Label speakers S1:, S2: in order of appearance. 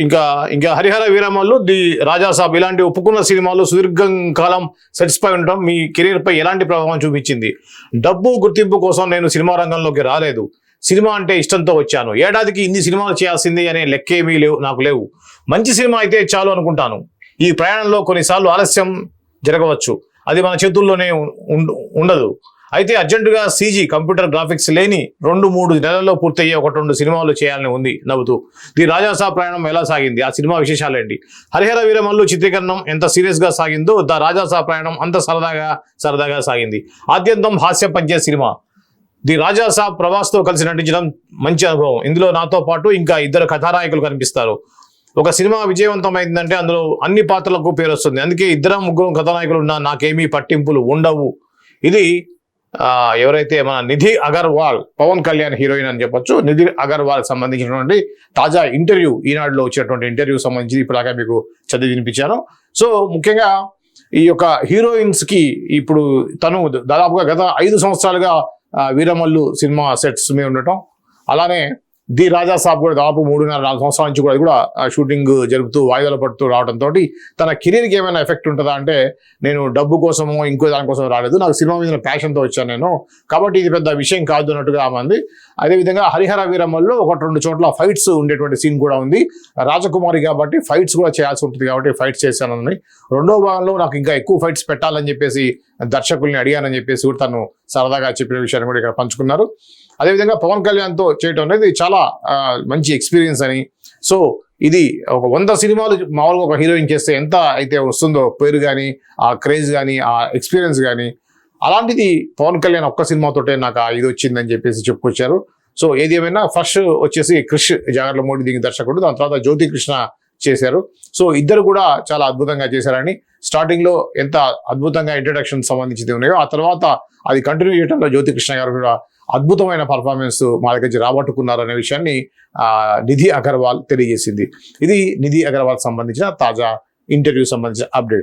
S1: ఇంకా ఇంకా హరిహర వీరమల్లు ది రాజాసాబ్ ఇలాంటి ఒప్పుకున్న సినిమాలు సుదీర్ఘ కాలం సాటిస్ఫై ఉండటం మీ కెరీర్ పై ఎలాంటి ప్రభావం చూపించింది? డబ్బు గుర్తింపు కోసం నేను సినిమా రంగంలోకి రాలేదు. సినిమా అంటే ఇష్టంతో వచ్చాను. ఏడాదికి ఇన్ని సినిమాలు చేయాల్సింది అనే లెక్కేమీ లేవు నాకు లేవు. మంచి సినిమా అయితే చాలు అనుకుంటాను. ఈ ప్రయాణంలో కొన్నిసార్లు ఆలస్యం జరగవచ్చు. అది మన చేతుల్లోనే ఉండదు. అయితే అర్జెంటుగా సీజీ కంప్యూటర్ గ్రాఫిక్స్ లేని రెండు మూడు నెలల్లో పూర్తయ్యే ఒకటి రెండు సినిమాలు చేయాలని ఉంది నవ్వుతూ. ది రాజాసా ప్రయాణం ఎలా సాగింది? ఆ సినిమా విశేషాలేంటి హరిహర వీరమల్లు చిత్రీకరణం ఎంత సీరియస్గా సాగిందో ద రాజాసా ప్రయాణం అంత సరదాగా సరదాగా సాగింది. ఆద్యంతం హాస్యం పంచే సినిమా. ది రాజాసా ప్రభాస్తో కలిసి నటించడం మంచి అనుభవం. ఇందులో నాతో పాటు ఇంకా ఇద్దరు కథానాయకులు కనిపిస్తారు. ఒక సినిమా విజయవంతమైందంటే అందులో అన్ని పాత్రలకు పేరు వస్తుంది అందుకే ఇద్దరం ముగ్గురు కథానాయకులు ఉన్నా నాకేమీ పట్టింపులు ఉండవు. ఇది ఎవరైతే మన నిధి అగర్వాల్ పవన్ కళ్యాణ్ హీరోయిన్ అని చెప్పొచ్చు నిధి అగర్వాల్ సంబంధించినటువంటి తాజా ఇంటర్వ్యూ ఈనాడులో వచ్చినటువంటి ఇంటర్వ్యూ సంబంధించి ఇప్పటిదాకా మీకు చదివి వినిపించాను. సో ముఖ్యంగా ఈ యొక్క హీరోయిన్స్కి ఇప్పుడు తను దాదాపుగా గత ఐదు సంవత్సరాలుగా వీరమల్లు సినిమా సెట్స్ మీద ఉండటం అలానే ది రాజా సాబ్ కూడా దాదాపు మూడున్నర నాలుగు సంవత్సరాల నుంచి కూడా అది కూడా షూటింగ్ జరుపుతూ వాయిదాలు పడుతూ రావడంతో తన కెరీర్కి ఏమైనా ఎఫెక్ట్ ఉంటుందా అంటే నేను డబ్బు కోసమో ఇంకో దానికోసం రాలేదు. నాకు సినిమా మీద ప్యాషన్తో వచ్చాను నేను. కాబట్టి ఇది పెద్ద విషయం కాదు అన్నట్టుగా ఆమంది అదేవిధంగా హరిహర వీరమ్మల్లో ఒకటి రెండు చోట్ల ఫైట్స్ ఉండేటువంటి సీన్ కూడా ఉంది. రాజకుమారి కాబట్టి ఫైట్స్ కూడా చేయాల్సి ఉంటుంది కాబట్టి ఫైట్స్ చేశానని. రెండో భాగంలో నాకు ఇంకా ఎక్కువ ఫైట్స్ పెట్టాలని చెప్పేసి దర్శకుల్ని అడిగానని చెప్పేసి కూడా తను సరదాగా చెప్పిన విషయాన్ని కూడా ఇక్కడ పంచుకున్నారు. అదేవిధంగా పవన్ కళ్యాణ్తో చేయటం అనేది చాలా మంచి ఎక్స్పీరియన్స్ అని. సో ఇది ఒక వంద సినిమాలు మామూలుగా ఒక హీరోయిన్ చేస్తే ఎంత అయితే వస్తుందో పేరు కానీ ఆ క్రేజ్ కానీ ఆ ఎక్స్పీరియన్స్ కానీ అలాంటిది పవన్ కళ్యాణ్ ఒక్క సినిమాతోటే నాకు ఆ ఇది వచ్చిందని చెప్పేసి చెప్పుకొచ్చారు. సో ఏది ఏమైనా ఫస్ట్ వచ్చేసి క్రిష్ జాగర్ల మోడీ దీనికి దర్శకుడు దాని తర్వాత జ్యోతికృష్ణ చేశారు. సో ఇద్దరు కూడా చాలా అద్భుతంగా చేశారని స్టార్టింగ్లో ఎంత అద్భుతంగా ఇంట్రడక్షన్ సంబంధించింది ఉన్నాయో ఆ తర్వాత అది కంటిన్యూ చేయడంలో జ్యోతికృష్ణ గారు కూడా అద్భుతమైన పర్ఫార్మెన్స్ మా దగ్గర రాబట్టుకున్నారనే రాబట్టుకున్నారు అనే విషయాన్ని నిధి అగర్వాల్ తెలియజేసింది. ఇది నిధి అగర్వాల్ సంబంధించిన తాజా ఇంటర్వ్యూ సంబంధించిన అప్డేట్